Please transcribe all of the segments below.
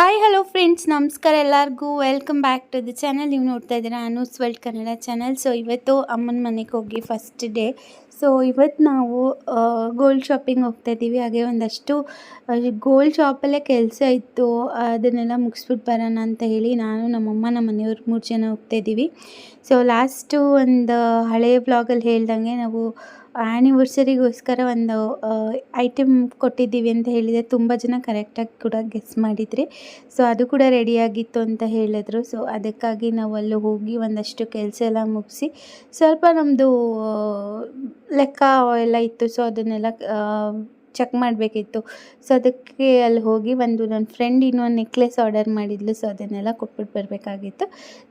Hi hello friends ನಮಸ್ಕಾರ ಎಲ್ಲರಿಗೂ. Welcome back to the channel ನೀವು ನೋಡ್ತಾ ಇದ್ದೀರಾ Anu's world Kannada channel so ಇವತ್ತು ಅಮ್ಮನ ಮನೆಗೆ ಹೋಗಿ ಫಸ್ಟ್ ಡೇ ಸೊ ಇವತ್ತು ನಾವು ಗೋಲ್ಡ್ ಶಾಪಿಂಗ್ ಹೋಗ್ತಾ ಇದ್ದೀವಿ ಹಾಗೆ ಒಂದಷ್ಟು ಗೋಲ್ಡ್ ಶಾಪಲ್ಲೇ ಕೆಲಸ ಇತ್ತು. ಅದನ್ನೆಲ್ಲ ಮುಗಿಸ್ಬಿಟ್ಟು ಬರೋಣ ಅಂತ ಹೇಳಿ ನಾನು, ನಮ್ಮಮ್ಮ ನಮ್ಮ ಮನೆಯವ್ರು ಮೂರು ಜನ ಹೋಗ್ತಾ ಇದ್ದೀವಿ ಸೊ ಲಾಸ್ಟು ಒಂದು ಹಳೆಯ ಬ್ಲಾಗಲ್ಲಿ ಹೇಳ್ದಂಗೆ ನಾವು ಆ್ಯನಿವರ್ಸರಿಗೋಸ್ಕರ ಒಂದು ಐಟಮ್ ಕೊಟ್ಟಿದ್ದೀವಿ ಅಂತ ಹೇಳಿದೆ ತುಂಬ ಜನ ಕರೆಕ್ಟಾಗಿ ಕೂಡ ಗೆಸ್ ಮಾಡಿದ್ರಿ. ಸೊ ಅದು ಕೂಡ ರೆಡಿಯಾಗಿತ್ತು ಅಂತ ಹೇಳಿದ್ರು. ಸೊ ಅದಕ್ಕಾಗಿ ನಾವು ಅಲ್ಲಿ ಹೋಗಿ ಒಂದಷ್ಟು ಕೆಲಸ ಎಲ್ಲ ಮುಗಿಸಿ, ಸ್ವಲ್ಪ ನಮ್ಮದು ಲೆಕ್ಕ ಎಲ್ಲ ಇತ್ತು. ಸೊ ಅದನ್ನೆಲ್ಲ ಚೆಕ್ ಮಾಡಬೇಕಿತ್ತು. ಸೊ ಅದಕ್ಕೆ ಅಲ್ಲಿ ಹೋಗಿ ಒಂದು ನನ್ನ ಫ್ರೆಂಡ್ ಇನ್ನೊಂದು ನೆಕ್ಲೆಸ್ ಆರ್ಡರ್ ಮಾಡಿದ್ಲು. ಸೊ ಅದನ್ನೆಲ್ಲ ಕೊಟ್ಬಿಟ್ಟು ಬರಬೇಕಾಗಿತ್ತು.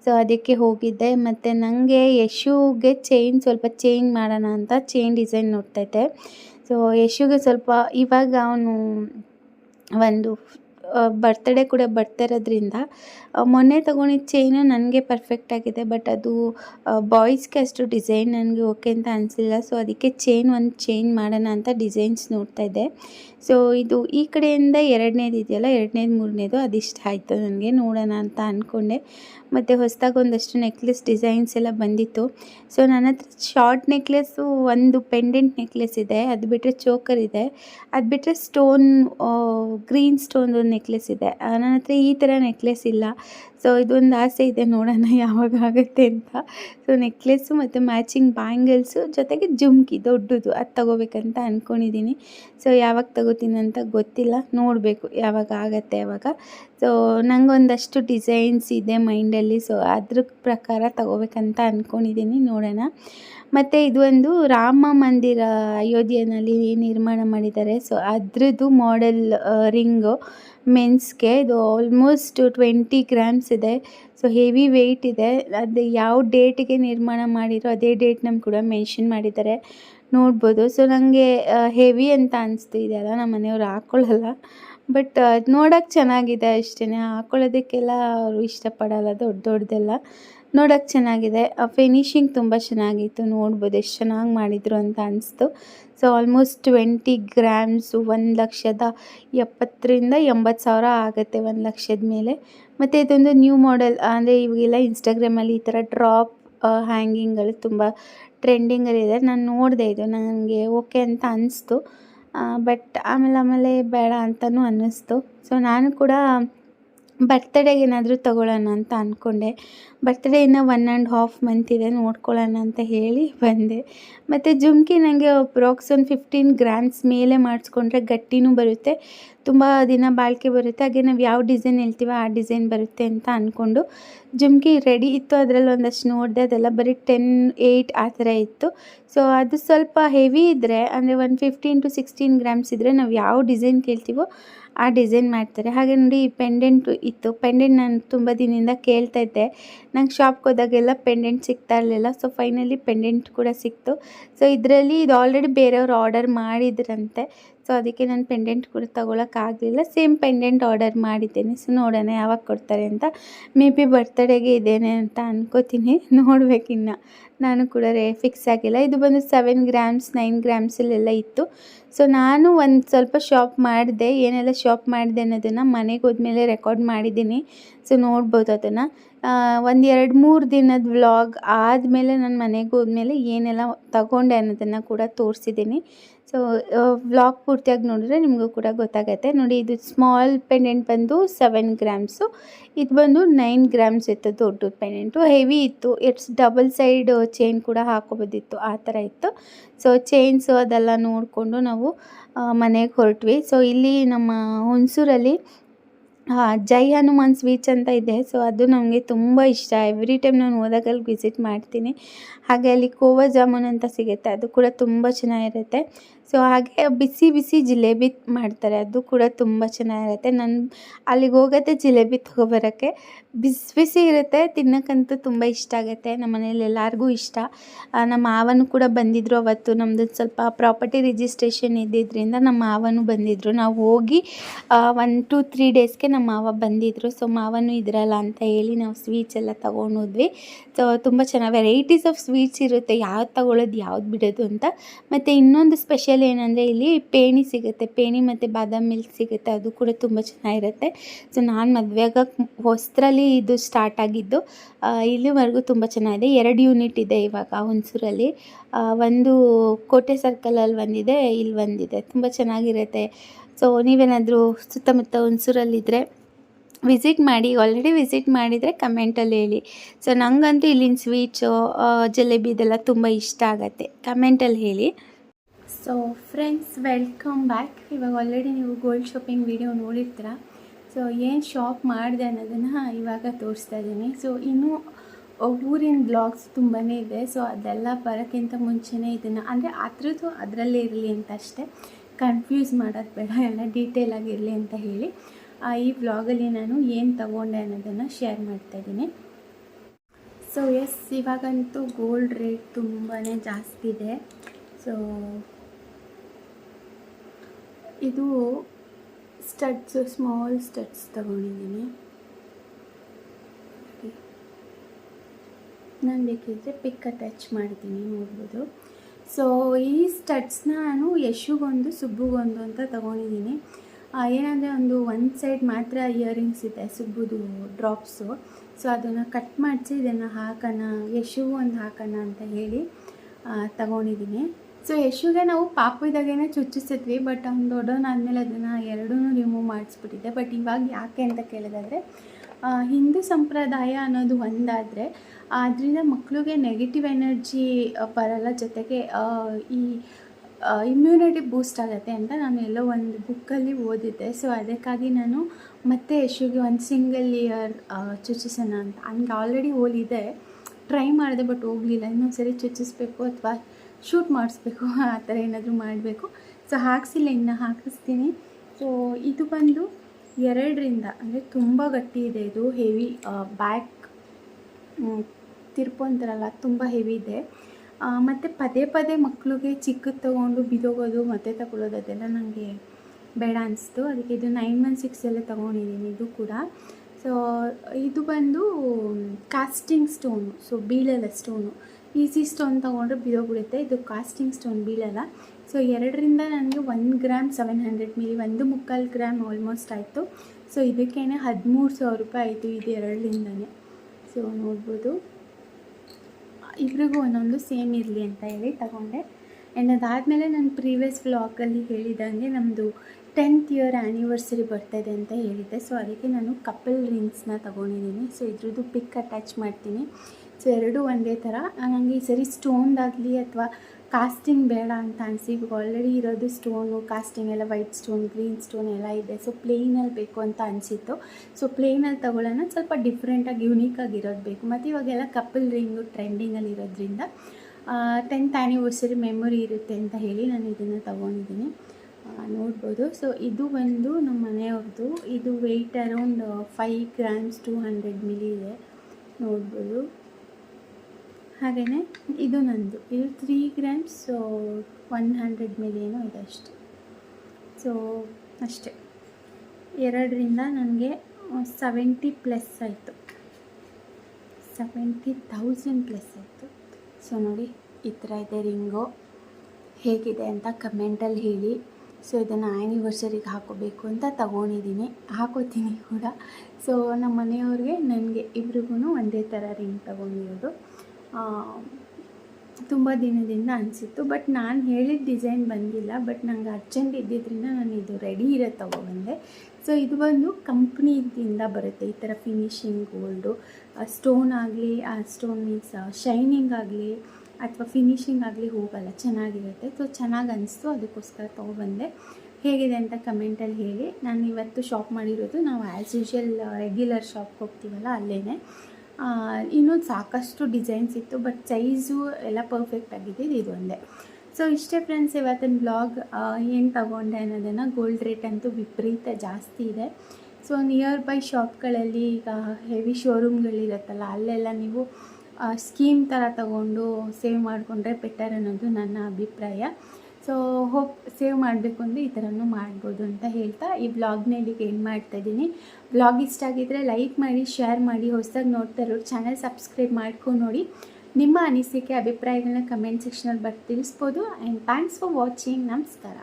ಸೊ ಅದಕ್ಕೆ ಹೋಗಿದ್ದೆ. ಮತ್ತು ನನಗೆ ಯಶುಗೆ ಚೈನ್ ಸ್ವಲ್ಪ ಚೇಂಜ್ ಮಾಡೋಣ ಅಂತ ಚೈನ್ ಡಿಸೈನ್ ನೋಡ್ತೈತೆ ಸೊ ಯಶುಗೆ ಸ್ವಲ್ಪ ಇವಾಗ ಅವನು ಒಂದು ಬರ್ತ್ಡೇ ಕೂಡ ಬರ್ತಾ ಇರೋದ್ರಿಂದ ಮೊನ್ನೆ ತಗೊಂಡಿದ್ದ ಚೈನು ನನಗೆ ಪರ್ಫೆಕ್ಟ್ ಆಗಿದೆ ಬಟ್ ಅದು ಬಾಯ್ಸ್ಗೆ ಅಷ್ಟು ಡಿಸೈನ್ ನನಗೆ ಓಕೆ ಅಂತ ಅನಿಸಿಲ್ಲ. ಸೊ ಅದಕ್ಕೆ ಚೈನ್ ಒಂದು ಚೇಂಜ್ ಮಾಡೋಣ ಅಂತ ಡಿಸೈನ್ಸ್ ನೋಡ್ತಾ ಇದ್ದೆ. ಸೊ ಇದು ಈ ಕಡೆಯಿಂದ ಎರಡನೇದು ಇದೆಯಲ್ಲ ಎರಡನೇದು ಮೂರನೇದು, ಅದಿಷ್ಟ ಆಯಿತು ನನಗೆ ನೋಡೋಣ ಅಂತ ಅಂದ್ಕೊಂಡೆ ಮತ್ತು ಹೊಸದಾಗಿ ಒಂದಷ್ಟು ನೆಕ್ಲೆಸ್ ಡಿಸೈನ್ಸ್ ಎಲ್ಲ ಬಂದಿತ್ತು. ಸೊ ನನ್ನ ಹತ್ರ ಶಾರ್ಟ್ ನೆಕ್ಲೆಸ್ಸು ಒಂದು ಪೆಂಡೆಂಟ್ ನೆಕ್ಲೆಸ್ ಇದೆ. ಅದು ಬಿಟ್ಟರೆ ಚೋಕರ್ ಇದೆ. ಅದು ಬಿಟ್ಟರೆ ಸ್ಟೋನ್ ಗ್ರೀನ್ ಸ್ಟೋನ್ದು ನೆಕ್ಲೆಸ್ ಇದೆ. ನನ್ನ ಹತ್ರ ಈ ಥರ ನೆಕ್ಲೆಸ್ ಇಲ್ಲ. ಸೊ ಇದೊಂದು ಆಸೆ ಇದೆ ನೋಡೋಣ ಯಾವಾಗ ಆಗುತ್ತೆ ಅಂತ. ಸೊ ನೆಕ್ಲೆಸ್ಸು ಮತ್ತು ಮ್ಯಾಚಿಂಗ್ ಬ್ಯಾಂಗಲ್ಸು ಜೊತೆಗೆ ಜುಮ್ಕಿ, ದೊಡ್ಡದು. ಅದು ತಗೋಬೇಕಂತ ಅಂದ್ಕೊಂಡಿದ್ದೀನಿ ಸೊ ಯಾವಾಗ ತಗೋತೀನಿ ಅಂತ ಗೊತ್ತಿಲ್ಲ. ನೋಡಬೇಕು ಯಾವಾಗ ಆಗತ್ತೆ ಯಾವಾಗ. ಸೊ ನಂಗೊಂದಷ್ಟು ಡಿಸೈನ್ಸ್ ಇದೆ ಮೈಂಡಲ್ಲಿ ಸೊ ಅದ್ರ ಪ್ರಕಾರ ತಗೋಬೇಕಂತ ಅಂದ್ಕೊಂಡಿದ್ದೀನಿ ನೋಡೋಣ. ಮತ್ತು ಇದು ಒಂದು ರಾಮ ಮಂದಿರ ಅಯೋಧ್ಯೆಯಲ್ಲಿ ನಿರ್ಮಾಣ ಮಾಡಿದ್ದಾರೆ. ಸೊ ಅದ್ರದ್ದು ಮಾಡೆಲ್ ರಿಂಗು ಮೆನ್ಸ್ಗೆ ಇದು ಆಲ್ಮೋಸ್ಟ್ ಟ್ವೆಂಟಿ ಗ್ರಾಮ್ಸ್ ಇದೆ. ಸೊ ಹೆವಿ ವೆಯ್ಟ್ ಇದೆ. ಅದು ಯಾವ ಡೇಟಿಗೆ ನಿರ್ಮಾಣ ಮಾಡಿರೋ ಅದೇ ಡೇಟ್ ನಮ್ಗೆ ಕೂಡ ಮೆನ್ಷನ್ ಮಾಡಿದ್ದಾರೆ. ನೋಡ್ಬೋದು. ಸೊ ನನಗೆ ಹೆವಿ ಅಂತ ಅನಿಸ್ತು ಇದೆಲ್ಲ ನಮ್ಮ ಮನೆಯವ್ರು ಹಾಕ್ಕೊಳ್ಳಲ್ಲ ಬಟ್ ನೋಡೋಕ್ಕೆ ಚೆನ್ನಾಗಿದೆ ಅಷ್ಟೇ ಹಾಕ್ಕೊಳ್ಳೋದಕ್ಕೆಲ್ಲ ಅವರು ಇಷ್ಟಪಡಲ್ಲ, ದೊಡ್ಡ ದೊಡ್ಡದೆಲ್ಲ ನೋಡೋಕ್ಕೆ ಚೆನ್ನಾಗಿದೆ. ಫಿನಿಶಿಂಗ್ ತುಂಬ ಚೆನ್ನಾಗಿತ್ತು. ನೋಡ್ಬೋದು ಎಷ್ಟು ಚೆನ್ನಾಗಿ ಮಾಡಿದರು ಅಂತ ಅನಿಸ್ತು. ಸೊ ಆಲ್ಮೋಸ್ಟ್ ಟ್ವೆಂಟಿ ಗ್ರಾಮ್ಸು ಒಂದು ಲಕ್ಷದ ಎಪ್ಪತ್ತರಿಂದ ಎಂಬತ್ತು ಸಾವಿರ ಆಗುತ್ತೆ ಒಂದು ಲಕ್ಷದ ಮೇಲೆ. ಮತ್ತು ಇದೊಂದು ನ್ಯೂ ಮಾಡೆಲ್ ಅಂದರೆ ಇವಾಗೆಲ್ಲ ಇನ್ಸ್ಟಾಗ್ರಾಮಲ್ಲಿ ಈ ಥರ ಡ್ರಾಪ್ ಹ್ಯಾಂಗಿಂಗ್ಗಳು ತುಂಬ ಟ್ರೆಂಡಿಂಗಲ್ಲಿದೆ ನಾನು ನೋಡಿದೆ ಇದು. ನನಗೆ ಓಕೆ ಅಂತ ಅನಿಸ್ತು. ಬಟ್ ಆಮೇಲೆ ಆಮೇಲೆ ಬೇಡ ಅಂತಲೂ ಅನ್ನಿಸ್ತು. ಸೊ ನಾನು ಕೂಡ ಬರ್ತ್ಡೇಗೆ ಏನಾದರೂ ತೊಗೊಳ್ಳೋಣ ಅಂತ ಅಂದ್ಕೊಂಡೆ ಬರ್ತ್ಡೇ ಇನ್ನೂ ಒನ್ ಆ್ಯಂಡ್ ಹಾಫ್ ಮಂತ್ ಇದೆ, ನೋಡ್ಕೊಳ್ಳೋಣ ಅಂತ ಹೇಳಿ ಬಂದೆ. ಮತ್ತು ಜುಮ್ಕಿ ನನಗೆ ಅಪ್ರಾಕ್ಸ್ ಒಂದು ಫಿಫ್ಟೀನ್ ಗ್ರಾಮ್ಸ್ ಮೇಲೆ ಮಾಡಿಸ್ಕೊಂಡ್ರೆ ಗಟ್ಟಿನೂ ಬರುತ್ತೆ. ತುಂಬ ದಿನ ಬಾಳಿಕೆ ಬರುತ್ತೆ. ಹಾಗೆ ನಾವು ಯಾವ ಡಿಸೈನ್ ಹೇಳ್ತೀವೋ ಆ ಡಿಸೈನ್ ಬರುತ್ತೆ ಅಂತ ಅಂದ್ಕೊಂಡು ಜುಮ್ಕಿ ರೆಡಿ ಇತ್ತು. ಅದರಲ್ಲಿ ಒಂದಷ್ಟು ನೋಡಿದೆ ಅದೆಲ್ಲ ಬರೀ ಟೆನ್ ಏಯ್ಟ್ ಆ ಥರ ಇತ್ತು. ಸೊ ಅದು ಸ್ವಲ್ಪ ಹೆವಿ ಇದ್ದರೆ ಅಂದರೆ ಒಂದು ಫಿಫ್ಟೀನ್ ಟು ಸಿಕ್ಸ್ಟೀನ್ ಗ್ರಾಮ್ಸ್ ಇದ್ದರೆ ನಾವು ಯಾವ ಡಿಸೈನ್ ಕೇಳ್ತೀವೋ ಆ ಡಿಸೈನ್ ಮಾಡ್ತಾರೆ. ಹಾಗೆ ನೋಡಿ ಪೆಂಡೆಂಟು ಇತ್ತು. ಪೆಂಡೆಂಟ್ ನಾನು ತುಂಬ ದಿನದಿಂದ ಕೇಳ್ತಾ ಇದ್ದೆ. ನಂಗೆ ಶಾಪ್ಗೆ ಹೋದಾಗೆಲ್ಲ ಪೆಂಡೆಂಟ್ ಸಿಗ್ತಾ ಇರಲಿಲ್ಲ. ಸೊ ಫೈನಲಿ ಪೆಂಡೆಂಟ್ ಕೂಡ ಸಿಕ್ತು. ಸೊ ಇದರಲ್ಲಿ ಇದು ಆಲ್ರೆಡಿ ಬೇರೆಯವ್ರು ಆರ್ಡರ್ ಮಾಡಿದ್ರಂತೆ. ಸೊ ಅದಕ್ಕೆ ನಾನು ಪೆಂಡೆಂಟ್ ಕೂಡ ತೊಗೊಳಕ್ಕಾಗಲಿಲ್ಲ ಸೇಮ್ ಪೆಂಡೆಂಟ್ ಆರ್ಡರ್ ಮಾಡಿದ್ದೇನೆ. ಸೊ ನೋಡೋಣ ಯಾವಾಗ ಕೊಡ್ತಾರೆ ಅಂತ. ಮೇ ಬಿ ಬರ್ತ್ಡೇಗೆ ಇದೇನೆ ಅಂತ ಅನ್ಕೋತೀನಿ. ನೋಡ್ಬೇಕಿನ್ನು ನಾನು ಕೂಡ ರೇ ಫಿಕ್ಸ್ ಆಗಿಲ್ಲ. ಇದು ಬಂದು ಸೆವೆನ್ ಗ್ರಾಮ್ಸ್ ನೈನ್ ಗ್ರಾಮ್ಸಲ್ಲೆಲ್ಲ ಇತ್ತು. ಸೊ ನಾನು ಒಂದು ಸ್ವಲ್ಪ ಶಾಪ್ ಮಾಡಿದೆ. ಏನೆಲ್ಲ ಶಾಪ್ ಮಾಡಿದೆ ಅನ್ನೋದನ್ನು ಮನೆಗೆ ಹೋದ್ಮೇಲೆ ರೆಕಾರ್ಡ್ ಮಾಡಿದ್ದೀನಿ. ಸೊ ನೋಡ್ಬೋದು ಅದನ್ನು. ಒಂದು ಎರಡು ಮೂರು ದಿನದ ವ್ಲಾಗ್ ಆದಮೇಲೆ ನಾನು ಮನೆಗೆ ಹೋದ್ಮೇಲೆ ಏನೆಲ್ಲ ತಗೊಂಡೆ ಅನ್ನೋದನ್ನು ಕೂಡ ತೋರಿಸಿದ್ದೀನಿ. ಸೊ ವ್ಲಾಗ್ ಪೂರ್ತಿಯಾಗಿ ನೋಡಿದ್ರೆ ನಿಮಗೂ ಕೂಡ ಗೊತ್ತಾಗತ್ತೆ. ನೋಡಿ, ಇದು ಸ್ಮಾಲ್ ಪೆಂಡೆಂಟ್ ಬಂದು ಸೆವೆನ್ ಗ್ರಾಮ್ಸು ಇದು ಬಂದು ನೈನ್ ಗ್ರಾಮ್ಸ್ ಇತ್ತು ದೊಡ್ಡ ಪೆಂಡೆಂಟು ಹೆವಿ ಇತ್ತು. ಇಟ್ಸ್ ಡಬಲ್ ಸೈಡ್ ಚೈನ್ ಕೂಡ ಹಾಕೋಬೋದಿತ್ತು. ಆ ಥರ ಇತ್ತು. ಸೊ ಚೈನ್ಸು ಅದೆಲ್ಲ ನೋಡಿಕೊಂಡು ನಾವು ಮನೆಗೆ ಹೊರಟ್ವಿ. ಸೊ ಇಲ್ಲಿ ನಮ್ಮ ಹುಣಸೂರಲ್ಲಿ ಜೈ ಹನುಮಾನ್ ಸ್ವೀಟ್ಸ್ ಅಂತ ಇದೆ. ಸೊ ಅದು ನಮಗೆ ತುಂಬ ಇಷ್ಟ. ಎವ್ರಿ ಟೈಮ್ ನಾನು ಹೋದಾಗ ಅಲ್ಲಿ ವಿಸಿಟ್ ಮಾಡ್ತೀನಿ. ಹಾಗೆ ಅಲ್ಲಿ ಕೋವಾ ಜಾಮೂನ್ ಅಂತ ಸಿಗುತ್ತೆ. ಅದು ಕೂಡ ತುಂಬ ಚೆನ್ನಾಗಿರುತ್ತೆ. ಸೊ ಹಾಗೆ ಬಿಸಿ ಬಿಸಿ ಜಿಲೇಬಿ ಮಾಡ್ತಾರೆ. ಅದು ಕೂಡ ತುಂಬ ಚೆನ್ನಾಗಿರುತ್ತೆ. ನಾನು ಅಲ್ಲಿಗೆ ಹೋಗತ್ತೆ ಜಿಲೇಬಿ ತೊಗೊಬರೋಕ್ಕೆ. ಬಿಸಿ ಬಿಸಿ ಇರುತ್ತೆ, ತಿನ್ನೋಕ್ಕಂತೂ ತುಂಬ ಇಷ್ಟ ಆಗುತ್ತೆ. ನಮ್ಮ ಮನೇಲಿ ಎಲ್ಲರಿಗೂ ಇಷ್ಟ. ನಮ್ಮ ಮಾವನು ಕೂಡ ಬಂದಿದ್ದರು ಅವತ್ತು. ನಮ್ಮದು ಸ್ವಲ್ಪ ಪ್ರಾಪರ್ಟಿ ರಿಜಿಸ್ಟ್ರೇಷನ್ ಇದ್ದಿದ್ದರಿಂದ ನಮ್ಮ ಮಾವನು ಬಂದಿದ್ದರು ನಾವು ಹೋಗಿ ಒನ್ ಟು ತ್ರೀ ಡೇಸ್ಗೆ ನಮ್ಮ ಮಾವ ಬಂದಿದ್ದರು ಸೊ ಮಾವನೂ ಇದ್ರಲ್ಲ ಅಂತ ಹೇಳಿ ನಾವು ಸ್ವೀಟ್ಸ್ ಎಲ್ಲ ತೊಗೊಂಡೋದ್ವಿ ಸೊ ತುಂಬ ಚೆನ್ನಾಗಿ ವೆರೈಟೀಸ್ ಆಫ್ ಸ್ವೀಟ್ಸ್ ಇರುತ್ತೆ. ಯಾವ್ದು ತಗೊಳ್ಳೋದು ಯಾವ್ದು ಬಿಡೋದು ಅಂತ. ಮತ್ತು ಇನ್ನೊಂದು ಸ್ಪೆಷಲ್ ಏನಂದರೆ ಇಲ್ಲಿ ಪೇಣಿ ಸಿಗುತ್ತೆ. ಪೇಣಿ ಮತ್ತು ಬಾದಾಮಿ ಮಿಲ್ಕ್ ಸಿಗುತ್ತೆ. ಅದು ಕೂಡ ತುಂಬ ಚೆನ್ನಾಗಿರುತ್ತೆ. ಸೊ ನಾನು ಮದುವೆ ಹೊಸ್ತ್ರಲ್ಲಿ ಇದು ಸ್ಟಾರ್ಟ್ ಆಗಿದ್ದು ಇಲ್ಲಿವರೆಗೂ ತುಂಬ ಚೆನ್ನಾಗಿದೆ. ಎರಡು ಯೂನಿಟ್ ಇದೆ ಇವಾಗ ಹುಣಸೂರಲ್ಲಿ. ಒಂದು ಕೋಟೆ ಸರ್ಕಲಲ್ಲಿ ಒಂದಿದೆ, ಇಲ್ಲಿ ಒಂದಿದೆ. ತುಂಬ ಚೆನ್ನಾಗಿರುತ್ತೆ. ಸೊ ನೀವೇನಾದರೂ ಸುತ್ತಮುತ್ತ ಹುಣಸೂರಲ್ಲಿದ್ದರೆ ವಿಸಿಟ್ ಮಾಡಿ ಆಲ್ರೆಡಿ ವಿಸಿಟ್ ಮಾಡಿದರೆ ಕಮೆಂಟಲ್ಲಿ ಹೇಳಿ. ಸೊ ನನಗಂತೂ ಇಲ್ಲಿನ ಸ್ವೀಟ್ಸು ಜಲೇಬಿ ಇದೆಲ್ಲ ತುಂಬ ಇಷ್ಟ ಆಗುತ್ತೆ. ಕಮೆಂಟಲ್ಲಿ ಹೇಳಿ. ಸೊ ಫ್ರೆಂಡ್ಸ್ ವೆಲ್ಕಮ್ ಬ್ಯಾಕ್ ಇವಾಗ ಆಲ್ರೆಡಿ ನೀವು ಗೋಲ್ಡ್ ಶಾಪಿಂಗ್ ವಿಡಿಯೋ ನೋಡಿರ್ತೀರ? ಸೊ ಏನು ಶಾಪ್ ಮಾಡಿದೆ ಅನ್ನೋದನ್ನು ಇವಾಗ ತೋರಿಸ್ತಾ ಇದ್ದೀನಿ. ಸೊ ಇನ್ನೂ ಊರಿನ ಬ್ಲಾಗ್ಸ್ ತುಂಬಾ ಇದೆ. ಸೊ ಅದೆಲ್ಲ ಬರೋಕ್ಕಿಂತ ಮುಂಚೆನೇ ಇದನ್ನು ಅಂದರೆ ಅದ್ರದ್ದು ಅದರಲ್ಲೇ ಇರಲಿ ಅಂತ ಅಷ್ಟೇ. ಕನ್ಫ್ಯೂಸ್ ಮಾಡೋದು ಬೇಡ. ಎಲ್ಲ ಡೀಟೇಲ್ ಆಗಿರಲಿ ಅಂತ ಹೇಳಿ. ಈ ಬ್ಲಾಗಲ್ಲಿ ನಾನು ಏನು ತಗೊಂಡೆ ಅನ್ನೋದನ್ನು ಶೇರ್ ಮಾಡ್ತಾಯಿದ್ದೀನಿ ಸೊ ಎಸ್ ಇವಾಗಂತೂ ಗೋಲ್ಡ್ ರೇಟ್ ತುಂಬಾ ಜಾಸ್ತಿ ಇದೆ. ಸೊ ಇದು ಸ್ಟಡ್ಸು ಸ್ಮಾಲ್ ಸ್ಟಡ್ಸ್ ತಗೊಂಡಿದ್ದೀನಿ. ನಾನು ಬೇಕಿದ್ದರೆ ಪಿಕ್ ಅಟ್ಯಾಚ್ ಮಾಡ್ತೀನಿ, ನೋಡ್ಬೋದು. ಸೊ ಈ ಸ್ಟಡ್ಸ್ನ ನಾನು ಯಶುಗೊಂದು, ಸುಬ್ಬುಗೊಂದು ಅಂತ ತೊಗೊಂಡಿದ್ದೀನಿ. ಏನಂದರೆ ಒಂದು ಒನ್ ಸೈಡ್ ಮಾತ್ರ ಇಯರಿಂಗ್ಸ್ ಇದೆ, ಸುಬ್ಬುದು ಡ್ರಾಪ್ಸು ಸೊ ಅದನ್ನು ಕಟ್ ಮಾಡಿಸಿ, ಇದನ್ನು ಹಾಕೋಣ ಯಶುಗೊಂದು ಒಂದು ಹಾಕೋಣ ಅಂತ ಹೇಳಿ ತಗೊಂಡಿದ್ದೀನಿ. ಸೊ ಯಶುಗೆ ನಾವು ಪಾಪು ಇದ್ದಾಗೇನೆ ಚುಚ್ಚಿಸಿದ್ವಿ ಬಟ್ ಅವ್ನು ದೊಡ್ಡವನಾದ್ಮೇಲೆ ಅದನ್ನು ಎರಡೂ ರಿಮೂವ್ ಮಾಡಿಸ್ಬಿಟ್ಟಿದ್ದೆ. ಬಟ್ ಇವಾಗ ಯಾಕೆ ಅಂತ ಕೇಳಿದಾದ್ರೆ ಹಿಂದೂ ಸಂಪ್ರದಾಯ ಅನ್ನೋದು ಒಂದಾದರೆ ಅದರಿಂದ ಮಕ್ಕಳಿಗೆ ನೆಗೆಟಿವ್ ಎನರ್ಜಿ ಬರಲ್ಲ. ಜೊತೆಗೆ ಈ ಇಮ್ಯುನಿಟಿ ಬೂಸ್ಟ್ ಆಗುತ್ತೆ ಅಂತ ನಾನು ಎಲ್ಲೋ ಒಂದು ಬುಕ್ಕಲ್ಲಿ ಓದಿದ್ದೆ. ಸೊ ಅದಕ್ಕಾಗಿ ನಾನು ಮತ್ತೆ ಯಶುಗೆ ಒಂದು ಸಿಂಗಲ್ ಇಯರ್ ಚುಚ್ಚಿಸೋಣ ಅಂತ. ಹಂಗೆ ಆಲ್ರೆಡಿ ಹೋಲಿದೆ ಟ್ರೈ ಮಾಡಿದೆ ಬಟ್ ಹೋಗಲಿಲ್ಲ. ಇನ್ನೊಂದು ಸರಿ ಚುಚ್ಚಿಸ್ಬೇಕು, ಅಥವಾ ಶೂಟ್ ಮಾಡಿಸ್ಬೇಕು, ಆ ಥರ ಏನಾದರೂ ಮಾಡಬೇಕು. ಸೊ ಹಾಕ್ಸಿಲ್ಲ, ಇನ್ನು ಹಾಕಿಸ್ತೀನಿ. ಸೊ ಇದು ಬಂದು ಎರಡರಿಂದ, ಅಂದರೆ ತುಂಬ ಗಟ್ಟಿ ಇದೆ ಇದು, ಹೆವಿ ಬ್ಯಾಕ್ ತಿರ್ಪೊಂತಾರಲ್ಲ ತುಂಬ ಹೆವಿ ಇದೆ. ಮತ್ತು ಪದೇ ಪದೇ ಮಕ್ಕಳಿಗೆ ಚಿಕ್ಕದು ತೊಗೊಂಡು ಬಿದೋಗೋದು, ಮತ್ತೆ ತಗೊಳ್ಳೋದು, ಅದೆಲ್ಲ ನನಗೆ ಬೇಡ ಅನಿಸ್ತು. ಅದಕ್ಕೆ ಇದು ನೈನ್ ಒನ್ ಸಿಕ್ಸಲ್ಲೇ ತೊಗೊಂಡಿದ್ದೀನಿ ಇದು ಕೂಡ. ಸೊ ಇದು ಬಂದು ಕಾಸ್ಟಿಂಗ್ ಸ್ಟೋನು ಸೊ ಬೀಳಲ್ಲ ಸ್ಟೋನು ಈಸಿ ಸ್ಟೋನ್ ತೊಗೊಂಡ್ರೆ ಬಿದೋಗ್ಬಿಡುತ್ತೆ ಇದು ಕಾಸ್ಟಿಂಗ್ ಸ್ಟೋನ್ ಬೀಳಲ್ಲ. ಸೊ ಎರಡರಿಂದ ನನಗೆ ಒಂದು ಗ್ರಾಮ್ ಸೆವೆನ್ ಹಂಡ್ರೆಡ್ ಮಿಲಿ ಒಂದು ಮುಕ್ಕಾಲು ಗ್ರಾಮ್ ಆಲ್ಮೋಸ್ಟ್ ಆಯಿತು. ಸೊ ಇದಕ್ಕೇನೆ ಹದಿಮೂರು ಸಾವಿರ ರೂಪಾಯಿ ಆಯಿತು ಇದು ಎರಡರಿಂದನೇ. ಸೊ ನೋಡ್ಬೋದು. ಇಬ್ಬರಿಗೂ ಒಂದೊಂದು ಸೇಮ್ ಇರಲಿ ಅಂತ ಹೇಳಿ ತಗೊಂಡೆ. ಆ್ಯಂಡ್ ಅದಾದಮೇಲೆ ನಾನು ಪ್ರೀವಿಯಸ್ ವ್ಲಾಗಲ್ಲಿ ಹೇಳಿದಂಗೆ ನಮ್ಮದು ಟೆಂತ್ ಇಯರ್ ಆ್ಯನಿವರ್ಸರಿ ಬರ್ತಾಯಿದೆ ಅಂತ ಹೇಳಿದ್ದೆ. ಸೊ ಅದಕ್ಕೆ ನಾನು ಕಪಲ್ ರಿಂಗ್ಸ್ನ ತೊಗೊಂಡಿದ್ದೀನಿ. ಸೊ ಇದ್ರದ್ದು ಪಿಕ್ ಅಟ್ಯಾಚ್ ಮಾಡ್ತೀನಿ. ಸೊ ಎರಡೂ ಒಂದೇ ಥರ. ನನಗೆ ಈ ಸರಿ ಸ್ಟೋನ್ದಾಗಲಿ ಅಥವಾ ಕಾಸ್ಟಿಂಗ್ ಬೇಡ ಅಂತ ಅನಿಸಿ, ಇವಾಗ ಆಲ್ರೆಡಿ ಇರೋದು ಸ್ಟೋನು ಕಾಸ್ಟಿಂಗ್ ಎಲ್ಲ ವೈಟ್ ಸ್ಟೋನ್ ಗ್ರೀನ್ ಸ್ಟೋನ್ ಎಲ್ಲ ಇದೆ. ಸೊ ಪ್ಲೇನಲ್ಲಿ ಬೇಕು ಅಂತ ಅನಿಸಿತ್ತು. ಸೊ ಪ್ಲೇನಲ್ಲಿ ತಗೊಳ್ಳೋಣ. ಸ್ವಲ್ಪ ಡಿಫ್ರೆಂಟಾಗಿ ಯುನೀಕಾಗಿ ಇರೋದು ಬೇಕು. ಮತ್ತು ಇವಾಗೆಲ್ಲ ಕಪಲ್ ರಿಂಗು ಟ್ರೆಂಡಿಂಗಲ್ಲಿ ಇರೋದ್ರಿಂದ ಟೆಂತ್ ಆ್ಯನಿವರ್ಸರಿ ಮೆಮೊರಿ ಇರುತ್ತೆ ಅಂತ ಹೇಳಿ ನಾನು ಇದನ್ನು ತೊಗೊಂಡಿದ್ದೀನಿ. ನೋಡ್ಬೋದು. ಸೊ ಇದು ಬಂದು ನಮ್ಮ ಮನೆಯವ್ರದ್ದು ಇದು weight around five grams two hundred milli ಇದೆ. ನೋಡ್ಬೋದು. ಹಾಗೆಯೇ ಇದು ನಂದು. ಇದು three grams one hundred million ಇದೆ ಅಷ್ಟೆ. ಸೊ ಅಷ್ಟೆ. ಎರಡರಿಂದ ನನಗೆ ಸೆವೆಂಟಿ ಪ್ಲಸ್ ಆಯಿತು. ಸೆವೆಂಟಿ ಥೌಸಂಡ್ ಪ್ಲಸ್ ಆಯಿತು. ಸೊ ನೋಡಿ, ಈ ಥರ ಇದೆ ರಿಂಗು. ಹೇಗಿದೆ ಅಂತ ಕಮೆಂಟಲ್ಲಿ ಹೇಳಿ. ಸೊ ಇದನ್ನು ಆ್ಯನಿವರ್ಸರಿಗೆ ಹಾಕೋಬೇಕು ಅಂತ ತಗೊಂಡಿದ್ದೀನಿ. ಹಾಕೋತೀನಿ ಕೂಡ. ಸೊ ನಮ್ಮ ಮನೆಯವ್ರಿಗೆ, ನನಗೆ ಇಬ್ರಿಗೂ ಒಂದೇ ಥರ ರಿಂಗ್ ತಗೊಂಡಿರೋದು. ತುಂಬ ದಿನದಿಂದ ಅನಿಸಿತ್ತು. ಬಟ್ ನಾನು ಹೇಳಿದ ಡಿಸೈನ್ ಬಂದಿಲ್ಲ. ಬಟ್ ನನಗೆ ಅರ್ಜೆಂಟ್ ಇದ್ದಿದ್ದರಿಂದ ನಾನು ಇದು ರೆಡಿ ಇರೋ ತೊಗೊಬಂದೆ ಸೊ ಇದು ಬಂದು ಕಂಪ್ನಿಯಿಂದ ಬರುತ್ತೆ. ಈ ಥರ ಫಿನಿಶಿಂಗ್ ಗೋಲ್ಡು ಸ್ಟೋನ್ ಆಗಲಿ, ಆ ಸ್ಟೋನ್ ಮೀನ್ಸ್ ಶೈನಿಂಗ್ ಆಗಲಿ, ಅಥವಾ ಫಿನಿಷಿಂಗ್ ಆಗಲಿ ಹೋಗಲ್ಲ. ಚೆನ್ನಾಗಿರುತ್ತೆ. ಸೊ ಚೆನ್ನಾಗಿ ಅನಿಸ್ತು. ಅದಕ್ಕೋಸ್ಕರ ತೊಗೊಬಂದೆ ಹೇಗಿದೆ ಅಂತ ಕಮೆಂಟಲ್ಲಿ ಹೇಳಿ. ನಾನು ಇವತ್ತು ಶಾಪ್ ಮಾಡಿರೋದು. ನಾವು ಆ್ಯಸ್ ಯೂಶ್ವಲ್ ರೆಗ್ಯುಲರ್ ಶಾಪ್ಗೆ ಹೋಗ್ತೀವಲ್ಲ ಅಲ್ಲೇ ಇನ್ನೂ ಸಾಕಷ್ಟು ಡಿಸೈನ್ಸ್ ಇತ್ತು, ಬಟ್ ಸೈಜು ಎಲ್ಲ ಪರ್ಫೆಕ್ಟ್ ಆಗಿದೆ, ಇದು ಒಂದೇ. ಸೊ ಇಷ್ಟೇ ಫ್ರೆಂಡ್ಸ್ ಇವತ್ತಿನ ಬ್ಲಾಗ್ ಏನು ತಗೊಂಡೆ ಅನ್ನೋದನ್ನು ಗೋಲ್ಡ್ ರೇಟ್ ಅಂತೂ ವಿಪರೀತ ಜಾಸ್ತಿ ಇದೆ. ಸೊ ನಿಯರ್ ಬೈ ಶಾಪ್ಗಳಲ್ಲಿ ಈಗ ಹೆವಿ ಶೋರೂಮ್ಗಳಿರುತ್ತಲ್ಲ ಅಲ್ಲೆಲ್ಲ ನೀವು ಸ್ಕೀಮ್ ಥರ ತಗೊಂಡು ಸೇವ್ ಮಾಡಿಕೊಂಡ್ರೆ ಬೆಟರ್ ಅನ್ನೋದು ನನ್ನ ಅಭಿಪ್ರಾಯ. ಸೊ ಹೋಪ್ ಸೇವ್ ಮಾಡಬೇಕು ಅಂದರೆ ಈ ಥರನೂ ಮಾಡ್ಬೋದು ಅಂತ ಹೇಳ್ತಾ ಈ ವ್ಲಾಗ್ನ ಇಲ್ಲಿಗೆ ಏನು ಮಾಡ್ತಾ ಇದ್ದೀನಿ. ವ್ಲಾಗ್ ಇಷ್ಟ ಆಗಿದ್ದರೆ ಲೈಕ್ ಮಾಡಿ, ಶೇರ್ ಮಾಡಿ, ಹೊಸದಾಗಿ ನೋಡ್ತಾ ಇರೋರು ಚಾನಲ್ ಸಬ್ಸ್ಕ್ರೈಬ್ ಮಾಡ್ಕೊಂಡು ನೋಡಿ. ನಿಮ್ಮ ಅನಿಸಿಕೆ ಅಭಿಪ್ರಾಯಗಳನ್ನ ಕಮೆಂಟ್ ಸೆಕ್ಷನಲ್ಲಿ ಬರ್ದು ತಿಳಿಸ್ಬೋದು. ಆ್ಯಂಡ್ ಥ್ಯಾಂಕ್ಸ್ ಫಾರ್ ವಾಚಿಂಗ್ ನಮಸ್ಕಾರ.